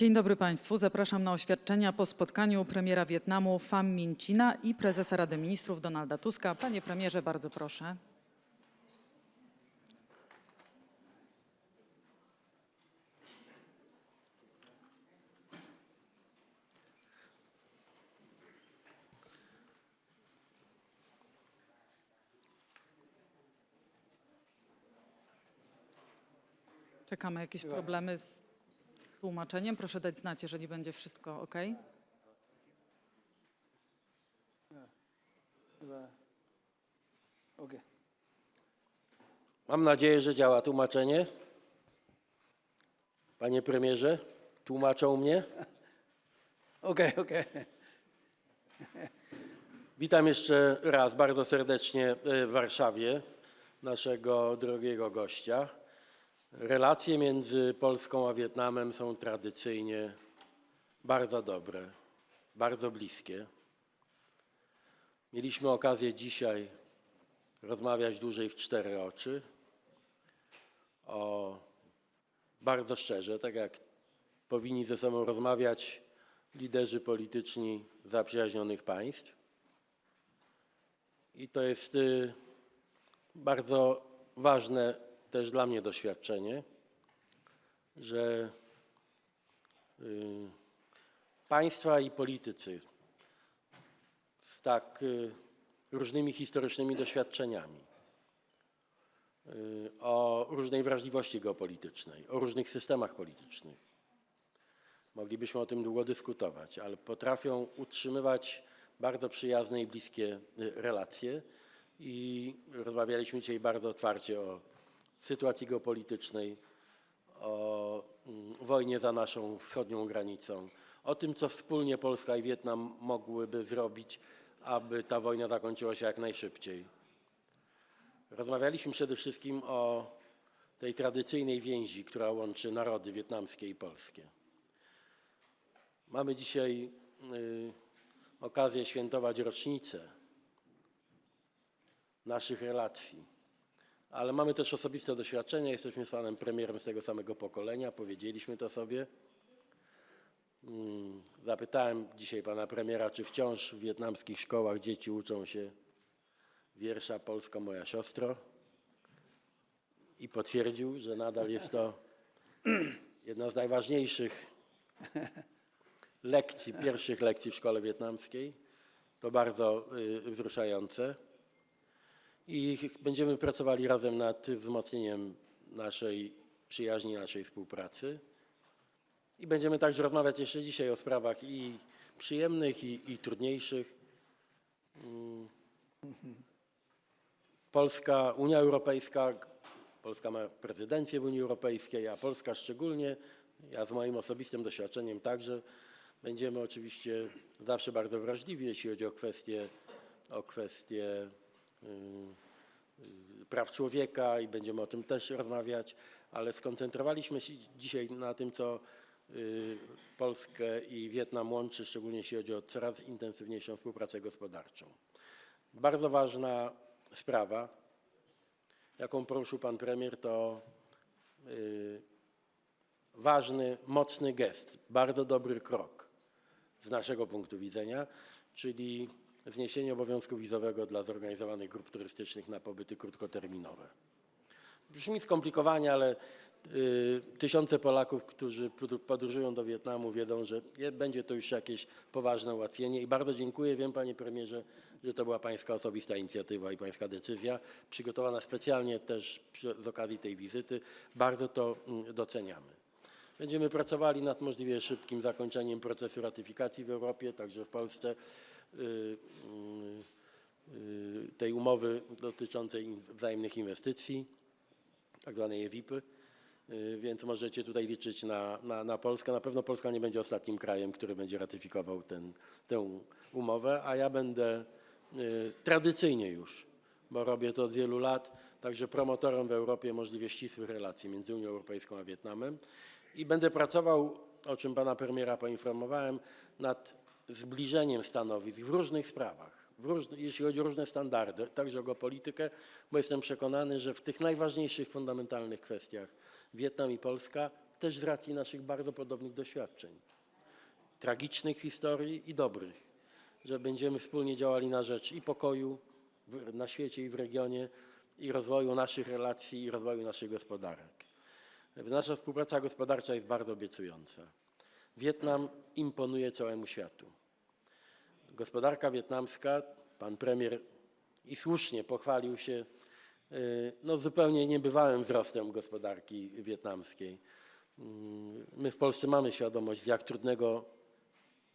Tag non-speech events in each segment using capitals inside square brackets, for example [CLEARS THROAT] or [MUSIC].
Dzień dobry Państwu. Zapraszam na oświadczenia po spotkaniu premiera Wietnamu Pham Minh China i prezesa Rady Ministrów Donalda Tuska. Panie premierze, bardzo proszę. Czekamy. Jakieś problemy z tłumaczeniem? Proszę dać znać, jeżeli będzie wszystko ok. Okay. Mam nadzieję, że działa tłumaczenie. Panie premierze, tłumaczą mnie. Okay, okay. Witam jeszcze raz bardzo serdecznie w Warszawie naszego drogiego gościa. Relacje między Polską a Wietnamem są tradycyjnie bardzo dobre, bardzo bliskie. Mieliśmy okazję dzisiaj rozmawiać dłużej w cztery oczy o bardzo szczerze, tak jak powinni ze sobą rozmawiać liderzy polityczni zaprzyjaźnionych państw. I to jest y, bardzo ważne też dla mnie doświadczenie, że y, państwa i politycy z tak y, różnymi historycznymi doświadczeniami, y, o różnej wrażliwości geopolitycznej, o różnych systemach politycznych. Moglibyśmy o tym długo dyskutować, ale potrafią utrzymywać bardzo przyjazne i bliskie y, relacje. I rozmawialiśmy dzisiaj bardzo otwarcie o sytuacji geopolitycznej, o mm, wojnie za naszą wschodnią granicą, o tym, co wspólnie Polska i Wietnam mogłyby zrobić, aby ta wojna zakończyła się jak najszybciej. Rozmawialiśmy przede wszystkim o tej tradycyjnej więzi, która łączy narody wietnamskie i polskie. Mamy dzisiaj y, okazję świętować rocznicę naszych relacji, ale mamy też osobiste doświadczenia. Jesteśmy z panem premierem z tego samego pokolenia, powiedzieliśmy to sobie. Mm, Zapytałem dzisiaj pana premiera, czy wciąż w wietnamskich szkołach dzieci uczą się wiersza Polska moja siostro i potwierdził, że nadal jest to [CLEARS THROAT] jedna z najważniejszych lekcji, pierwszych lekcji w szkole wietnamskiej. To bardzo y, wzruszające. I będziemy pracowali razem nad wzmocnieniem naszej przyjaźni, naszej współpracy. I będziemy także rozmawiać jeszcze dzisiaj o sprawach i przyjemnych, i, i trudniejszych. Mm. Polska, Unia Europejska, Polska ma prezydencję w Unii Europejskiej, a Polska szczególnie, ja z moim osobistym doświadczeniem także, będziemy oczywiście zawsze bardzo wrażliwi, jeśli chodzi o kwestie, o kwestie praw człowieka i będziemy o tym też rozmawiać, ale skoncentrowaliśmy się dzisiaj na tym, co y, Polskę i Wietnam łączy, szczególnie jeśli chodzi o coraz intensywniejszą współpracę gospodarczą. Bardzo ważna sprawa, jaką poruszył pan premier, to y, ważny, mocny gest, bardzo dobry krok z naszego punktu widzenia, czyli zniesienie obowiązku wizowego dla zorganizowanych grup turystycznych na pobyty krótkoterminowe. Brzmi skomplikowanie, ale y, tysiące Polaków, którzy pod- podróżują do Wietnamu, wiedzą, że będzie to już jakieś poważne ułatwienie. I bardzo dziękuję. Wiem, panie premierze, że to była pańska osobista inicjatywa i pańska decyzja, przygotowana specjalnie też przy, z okazji tej wizyty. Bardzo to mm, doceniamy. Będziemy pracowali nad możliwie szybkim zakończeniem procesu ratyfikacji w Europie, także w Polsce, tej umowy dotyczącej wzajemnych inwestycji tak zwanej EWIP-y, y, więc możecie tutaj liczyć na, na, na Polskę. Na pewno Polska nie będzie ostatnim krajem, który będzie ratyfikował ten, tę umowę, a ja będę y, tradycyjnie już, bo robię to od wielu lat, także promotorem w Europie możliwie ścisłych relacji między Unią Europejską a Wietnamem i będę pracował, o czym pana premiera poinformowałem, nad zbliżeniem stanowisk w różnych sprawach, w różny, jeśli chodzi o różne standardy, także o geopolitykę, bo jestem przekonany, że w tych najważniejszych, fundamentalnych kwestiach Wietnam i Polska też z racji naszych bardzo podobnych doświadczeń, tragicznych historii i dobrych, że będziemy wspólnie działali na rzecz i pokoju w, na świecie i w regionie, i rozwoju naszych relacji, i rozwoju naszych gospodarek. Nasza współpraca gospodarcza jest bardzo obiecująca. Wietnam imponuje całemu światu. Gospodarka wietnamska, pan premier i słusznie pochwalił się y, no, zupełnie niebywałym wzrostem gospodarki wietnamskiej. Mm, My w Polsce mamy świadomość, z jak trudnego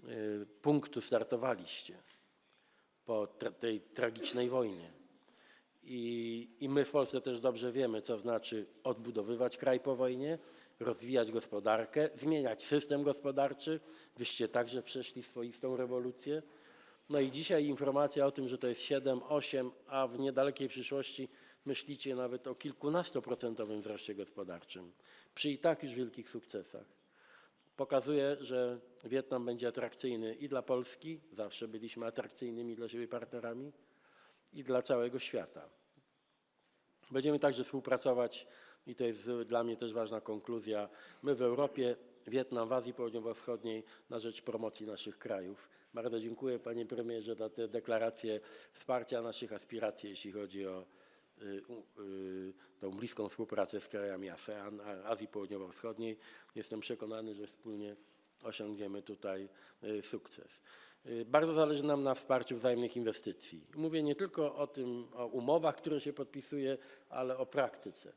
y, punktu startowaliście po tra- tej tragicznej wojnie. I, I my w Polsce też dobrze wiemy, co znaczy odbudowywać kraj po wojnie, rozwijać gospodarkę, zmieniać system gospodarczy. Wyście także przeszli swoistą rewolucję. No i dzisiaj informacja o tym, że to jest 7, 8, a w niedalekiej przyszłości myślicie nawet o kilkunastoprocentowym wzroście gospodarczym, przy i tak już wielkich sukcesach. Pokazuje, że Wietnam będzie atrakcyjny i dla Polski, zawsze byliśmy atrakcyjnymi dla siebie partnerami, i dla całego świata. Będziemy także współpracować, i to jest dla mnie też ważna konkluzja, my w Europie, Wietnam w Azji Południowo-Wschodniej na rzecz promocji naszych krajów. Bardzo dziękuję panie premierze za te deklaracje wsparcia naszych aspiracji, jeśli chodzi o y, y, tą bliską współpracę z krajami ASEAN, Azji Południowo-Wschodniej. Jestem przekonany, że wspólnie osiągniemy tutaj y, sukces. Bardzo zależy nam na wsparciu wzajemnych inwestycji. Mówię nie tylko o tym, o umowach, które się podpisuje, ale o praktyce.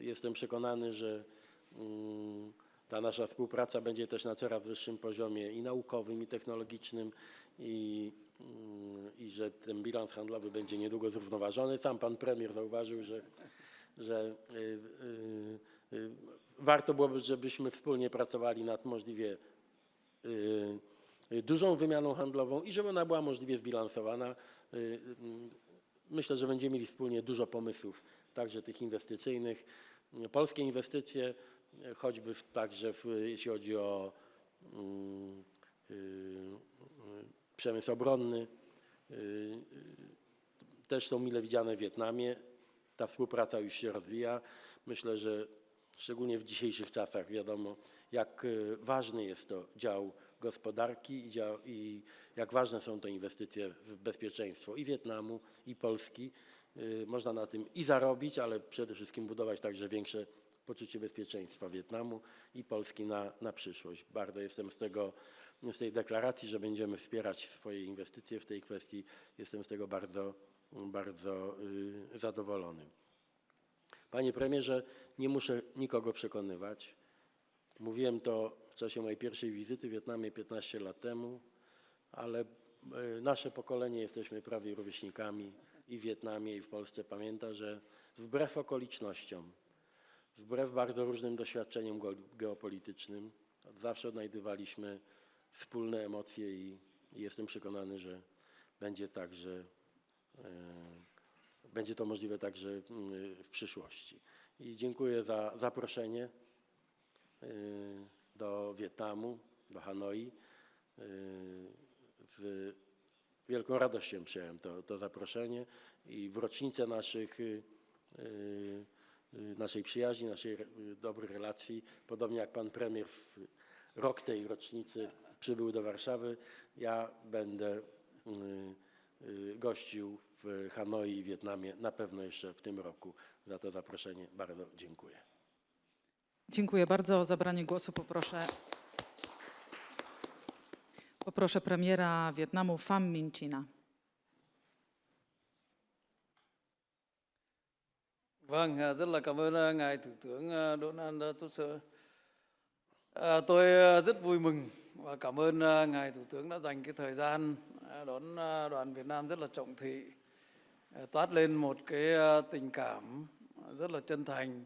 Jestem przekonany, że mm, ta nasza współpraca będzie też na coraz wyższym poziomie i naukowym, i technologicznym, i, mm, i że ten bilans handlowy będzie niedługo zrównoważony. Sam pan premier zauważył, że, że y, y, y, warto byłoby, żebyśmy wspólnie pracowali nad możliwie y, dużą wymianą handlową i żeby ona była możliwie zbilansowana. Y, y, Myślę, że będziemy mieli wspólnie dużo pomysłów, także tych inwestycyjnych. Polskie inwestycje, choćby w, także w, jeśli chodzi o mm, y, y, przemysł obronny, y, y, też są mile widziane w Wietnamie. Ta współpraca już się rozwija. Myślę, że szczególnie w dzisiejszych czasach wiadomo, jak y, ważny jest to dział gospodarki i, dział, i jak ważne są to inwestycje w bezpieczeństwo i Wietnamu, i Polski. Można na tym i zarobić, ale przede wszystkim budować także większe poczucie bezpieczeństwa Wietnamu i Polski na, na przyszłość. Bardzo jestem z tego, z tej deklaracji, że będziemy wspierać swoje inwestycje w tej kwestii. Jestem z tego bardzo, bardzo y, zadowolony. Panie premierze, nie muszę nikogo przekonywać. Mówiłem to w czasie mojej pierwszej wizyty w Wietnamie 15 lat temu, ale y, nasze pokolenie jesteśmy prawie rówieśnikami i w Wietnamie, i w Polsce pamięta, że wbrew okolicznościom, wbrew bardzo różnym doświadczeniom geopolitycznym, zawsze odnajdywaliśmy wspólne emocje i, jestem przekonany, że będzie tak, że e, będzie to możliwe także w przyszłości. I dziękuję za zaproszenie y, do Wietnamu, do Hanoi. Y, Z wielką radością przyjąłem to, to zaproszenie i w rocznicę naszych, naszej przyjaźni, naszej y, dobrych relacji, podobnie jak pan premier w rok tej rocznicy przybył do Warszawy, ja będę y, y, gościł w Hanoi i Wietnamie na pewno jeszcze w tym roku. Za to zaproszenie bardzo dziękuję. Dziękuję bardzo. O zabranie głosu poproszę, poproszę premiera Wietnamu Pham Minh China. Vâng, à, rất là cảm ơn à, ngài thủ tướng à, Donald à, Tusk. À, tôi rất vui mừng và cảm ơn ngài thủ tướng đã dành cái thời gian đón đoàn Việt Nam rất là trọng thị, toát lên một cái tình cảm rất là chân thành,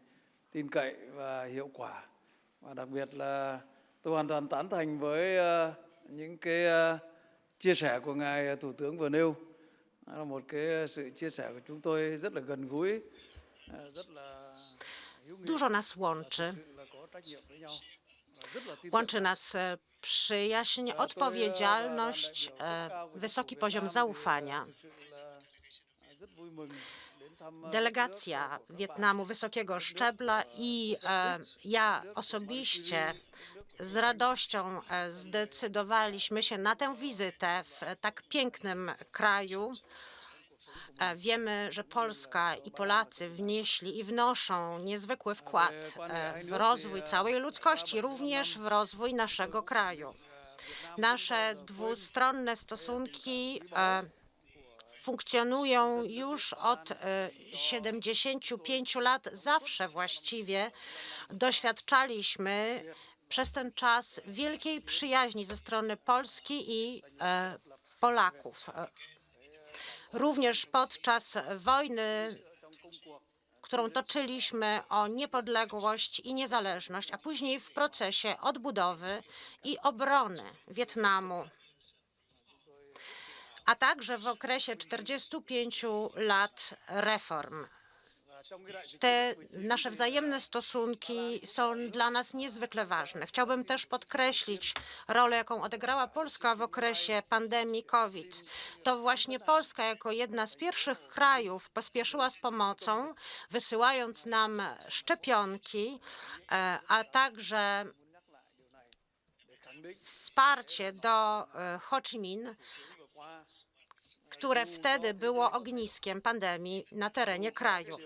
tin cậy và hiệu quả. Và đặc biệt là tôi hoàn toàn tán thành với những cái chia sẻ của ngài thủ tướng vừa nêu. Đó là một cái sự chia sẻ của chúng tôi rất là gần gũi, Dużo nas łączy. Łączy nas e, przyjaźń, odpowiedzialność, e, wysoki poziom zaufania. delegacja Wietnamu wysokiego szczebla i e, ja osobiście z radością zdecydowaliśmy się na tę wizytę w tak pięknym kraju. E, Wiemy, że Polska i Polacy wnieśli i wnoszą niezwykły wkład e, w rozwój całej ludzkości, również w rozwój naszego kraju. Nasze dwustronne stosunki e, funkcjonują już od e, 75 lat. Zawsze właściwie doświadczaliśmy przez ten czas wielkiej przyjaźni ze strony Polski i Polaków. Również podczas wojny, którą toczyliśmy o niepodległość i niezależność, a później w procesie odbudowy i obrony Wietnamu a także w okresie 45 lat reform. Te nasze wzajemne stosunki są dla nas niezwykle ważne. Chciałbym też podkreślić rolę, jaką odegrała Polska w okresie pandemii COVID. To właśnie Polska jako jedna z pierwszych krajów pospieszyła z pomocą, wysyłając nam szczepionki, e, a także wsparcie do e, Ho Chi Minh, które wtedy było ogniskiem pandemii na terenie kraju.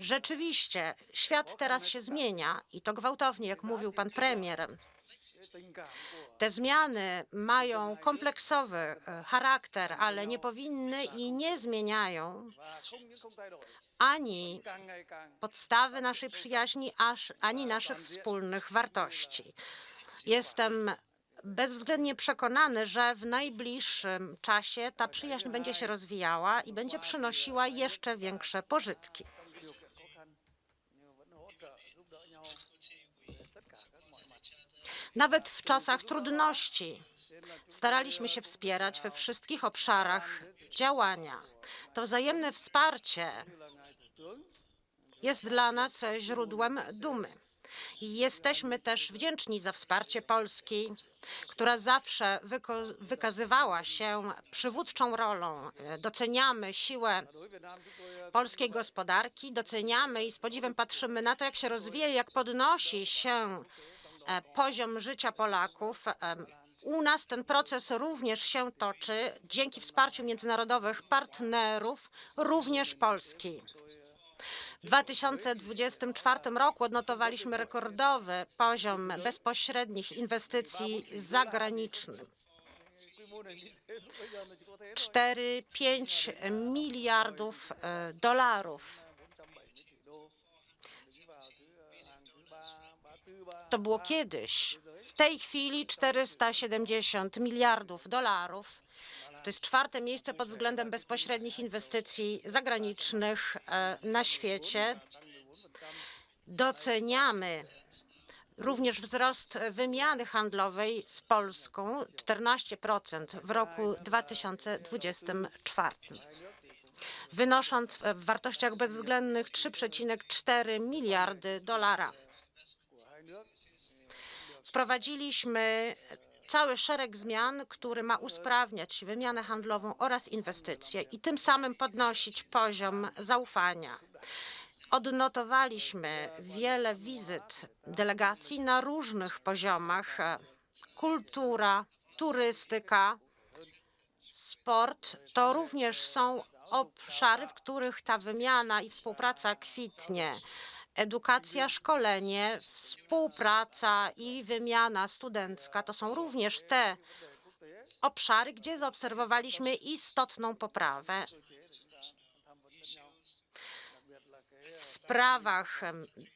Rzeczywiście, świat teraz się zmienia i to gwałtownie, jak mówił pan premier. Te zmiany mają kompleksowy e, charakter, ale nie powinny i nie zmieniają ani podstawy naszej przyjaźni, ani naszych wspólnych wartości. Jestem bezwzględnie przekonany, że w najbliższym czasie ta przyjaźń będzie się rozwijała i będzie przynosiła jeszcze większe pożytki. Nawet w czasach trudności staraliśmy się wspierać we wszystkich obszarach działania. To wzajemne wsparcie jest dla nas źródłem dumy. Jesteśmy też wdzięczni za wsparcie Polski, która zawsze wykazywała się przywódczą rolą. E, Doceniamy siłę polskiej gospodarki, doceniamy i z podziwem patrzymy na to, jak się rozwija, jak podnosi się e, poziom życia Polaków. Em, U nas ten proces również się toczy dzięki wsparciu międzynarodowych partnerów, również Polski. W 2024 roku odnotowaliśmy rekordowy poziom bezpośrednich inwestycji zagranicznych. 4-5 miliardów e, dolarów. To było kiedyś. Tej chwili 470 miliardów dolarów. To jest czwarte miejsce pod względem bezpośrednich inwestycji zagranicznych e, na świecie. Doceniamy również wzrost wymiany handlowej z Polską 14% w roku 2024, wynosząc w wartościach bezwzględnych 3,4 miliardy dolara. Wprowadziliśmy cały szereg zmian, który ma usprawniać wymianę handlową oraz inwestycje i tym samym podnosić poziom zaufania. Odnotowaliśmy wiele wizyt delegacji na różnych poziomach. Kultura, turystyka, sport to również są obszary, w których ta wymiana i współpraca kwitnie. Edukacja, szkolenie, współpraca i wymiana studencka to są również te obszary, gdzie zaobserwowaliśmy istotną poprawę. W sprawach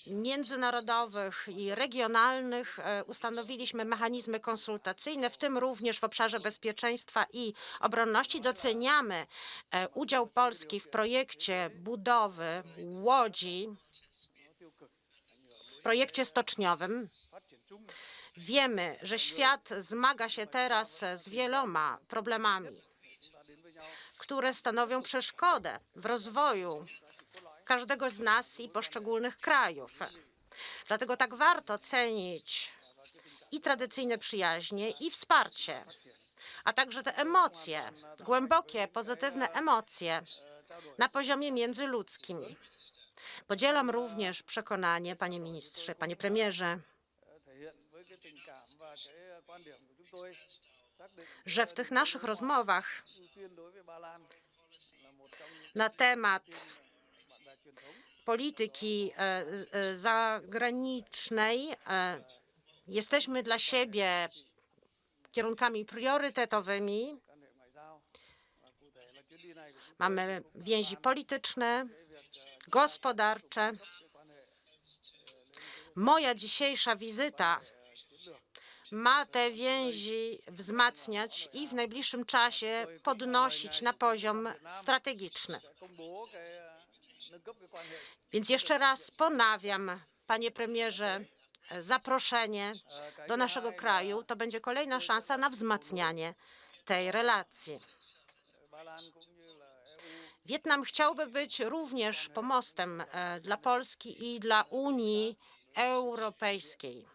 międzynarodowych i regionalnych e, ustanowiliśmy mechanizmy konsultacyjne, w tym również w obszarze bezpieczeństwa i obronności. Doceniamy e, udział Polski w projekcie budowy łodzi, projekcie stoczniowym. Wiemy, że świat zmaga się teraz z wieloma problemami, które stanowią przeszkodę w rozwoju każdego z nas i poszczególnych krajów. Dlatego tak warto cenić i tradycyjne przyjaźnie, i wsparcie, a także te emocje, głębokie, pozytywne emocje, na poziomie międzyludzkim. Podzielam również przekonanie, panie ministrze, panie premierze, że w tych naszych rozmowach na temat polityki e, e, zagranicznej e, jesteśmy dla siebie kierunkami priorytetowymi. Mamy więzi polityczne, gospodarcze. Moja dzisiejsza wizyta ma te więzi wzmacniać i w najbliższym czasie podnosić na poziom strategiczny. Więc jeszcze raz ponawiam, panie premierze, zaproszenie do naszego kraju. To będzie kolejna szansa na wzmacnianie tej relacji. Wietnam chciałby być również pomostem e, dla Polski i dla Unii Europejskiej.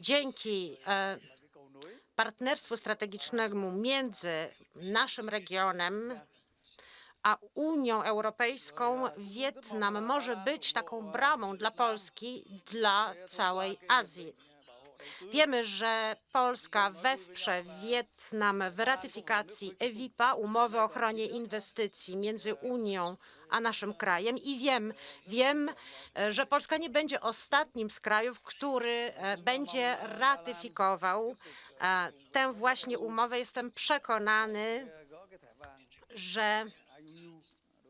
Dzięki e, partnerstwu strategicznemu między naszym regionem a Unią Europejską, Wietnam może być taką bramą dla Polski, dla całej Azji. Wiemy, że Polska wesprze Wietnam w ratyfikacji EWIPA, umowy o ochronie inwestycji między Unią a naszym krajem i wiem, wiem, że Polska nie będzie ostatnim z krajów, który e, będzie ratyfikował e, tę właśnie umowę. Jestem przekonany, że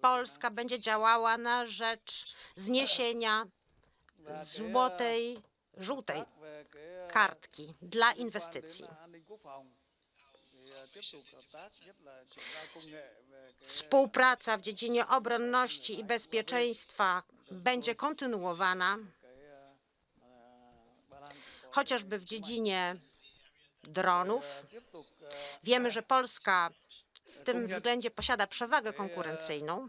Polska będzie działała na rzecz zniesienia złotej, żółtej kartki dla inwestycji. Współpraca w dziedzinie obronności i bezpieczeństwa będzie kontynuowana, chociażby w dziedzinie dronów. Wiemy, że Polska w tym względzie posiada przewagę konkurencyjną.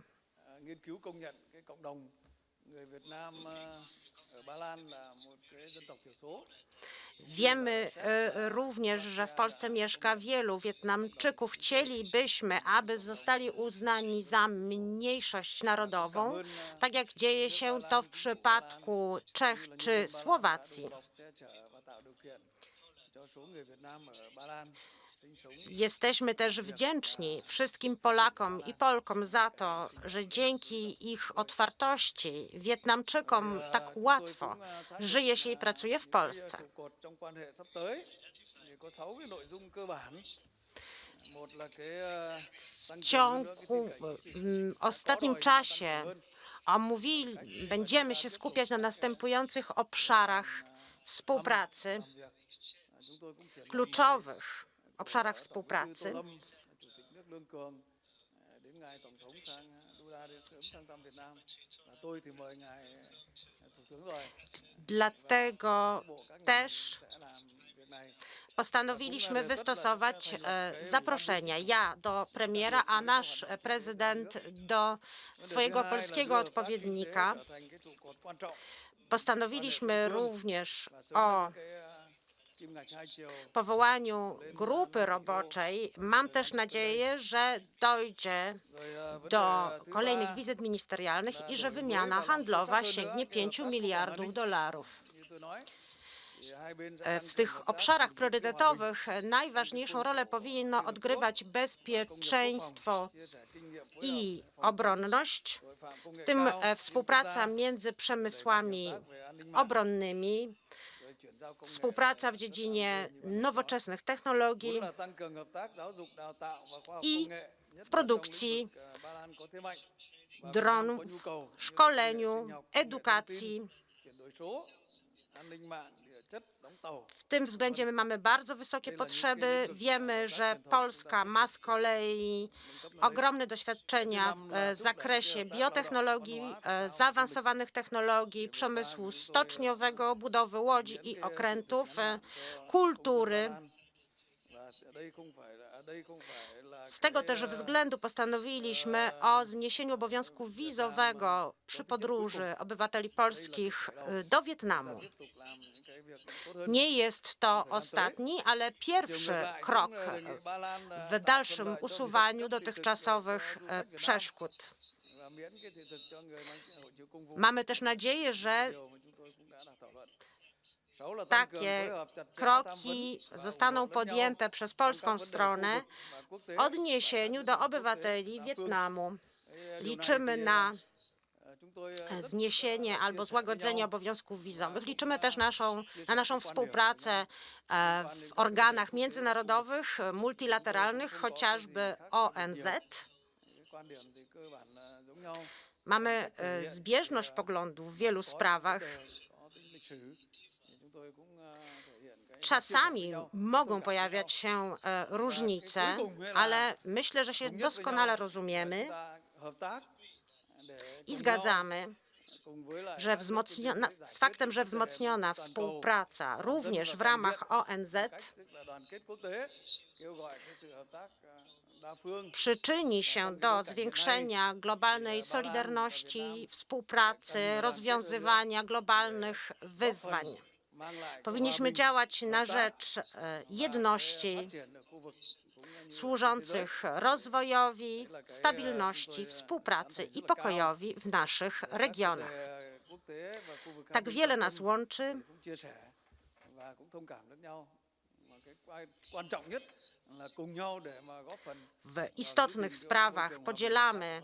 Wiemy e, również, że w Polsce mieszka wielu Wietnamczyków. Chcielibyśmy, aby zostali uznani za mniejszość narodową, tak jak dzieje się to w przypadku Czech czy Słowacji. Jesteśmy też wdzięczni wszystkim Polakom i Polkom za to, że dzięki ich otwartości Wietnamczykom tak łatwo żyje się i pracuje w Polsce. W ciągu ostatnim czasie omówili, będziemy się skupiać na następujących obszarach współpracy, kluczowych obszarach współpracy. Dlatego też postanowiliśmy wystosować e, zaproszenia. Ja do premiera, a nasz prezydent do swojego polskiego odpowiednika. Postanowiliśmy również o powołaniu grupy roboczej. Mam też nadzieję, że dojdzie do kolejnych wizyt ministerialnych i że wymiana handlowa sięgnie nữa cái 5 hợp tác quốc phòng an miliardów dolarów. E, W tych obszarach priorytetowych e, najważniejszą rolę powinno odgrywać bezpieczeństwo i obronność, w tym e, współpraca między przemysłami obronnymi, współpraca w dziedzinie nowoczesnych technologii i w produkcji dronów, szkoleniu, edukacji. W tym względzie my mamy bardzo wysokie potrzeby. Wiemy, że Polska ma z kolei ogromne doświadczenia w zakresie biotechnologii, e, zaawansowanych technologii, przemysłu stoczniowego, budowy łodzi i okrętów, e, kultury. Z tego też względu postanowiliśmy o zniesieniu obowiązku wizowego przy podróży obywateli polskich y, do Wietnamu. Nie jest to ostatni, ale pierwszy krok w dalszym usuwaniu dotychczasowych Nam przeszkód. Mamy też nadzieję, że takie kroki zostaną podjęte przez polską stronę w odniesieniu do obywateli. Wietnamu. Thế, điều này Liczymy na zniesienie albo złagodzenie obowiązków wizowych. Liczymy też naszą, na naszą współpracę e, w organach międzynarodowych, e, multilateralnych, chociażby ONZ. Mamy e, zbieżność poglądów w wielu sprawach. Czasami mogą pojawiać się e, różnice, ale myślę, że się doskonale rozumiemy i zgadzamy, że wzmocniona, z faktem, że wzmocniona współpraca również w ramach ONZ przyczyni się do zwiększenia globalnej solidarności, współpracy, rozwiązywania globalnych wyzwań. Powinniśmy działać na rzecz e, jedności służących rozwojowi, stabilności, współpracy i pokojowi w naszych regionach. Tak wiele nas łączy. W istotnych sprawach podzielamy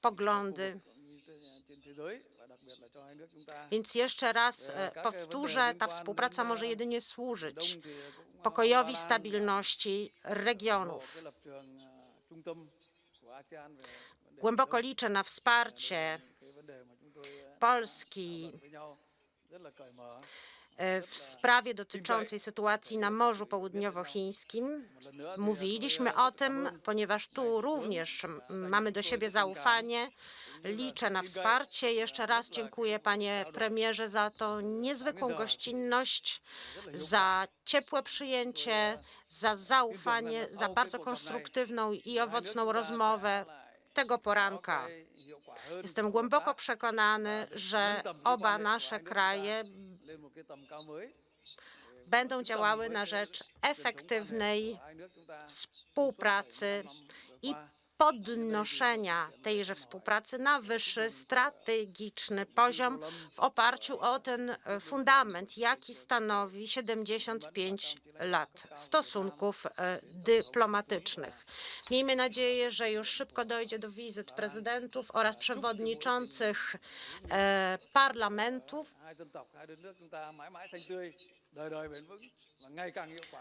poglądy. Więc jeszcze raz e, powtórzę, ta współpraca może jedynie służyć pokojowi, stabilności regionów. Głęboko liczę na wsparcie Polski e, w sprawie dotyczącej sytuacji na Morzu Południowochińskim. Mówiliśmy o tym, ponieważ tu również mamy do siebie zaufanie. Liczę na wsparcie. Jeszcze raz dziękuję panie premierze za tą niezwykłą gościnność, za ciepłe przyjęcie, za zaufanie, za bardzo konstruktywną i owocną rozmowę tego poranka. Jestem głęboko przekonany, że oba nasze kraje będą działały na rzecz efektywnej współpracy i podnoszenia tejże współpracy na wyższy strategiczny poziom w oparciu o ten e, fundament, jaki stanowi 75 lat stosunków e, dyplomatycznych. Miejmy nadzieję, że już szybko dojdzie do wizyt prezydentów oraz przewodniczących e, parlamentów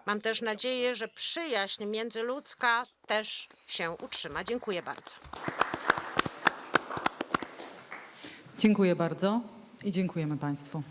Mam też nadzieję, że przyjaźń międzyludzka też się utrzyma. Dziękuję bardzo. Dziękuję bardzo i dziękujemy Państwu.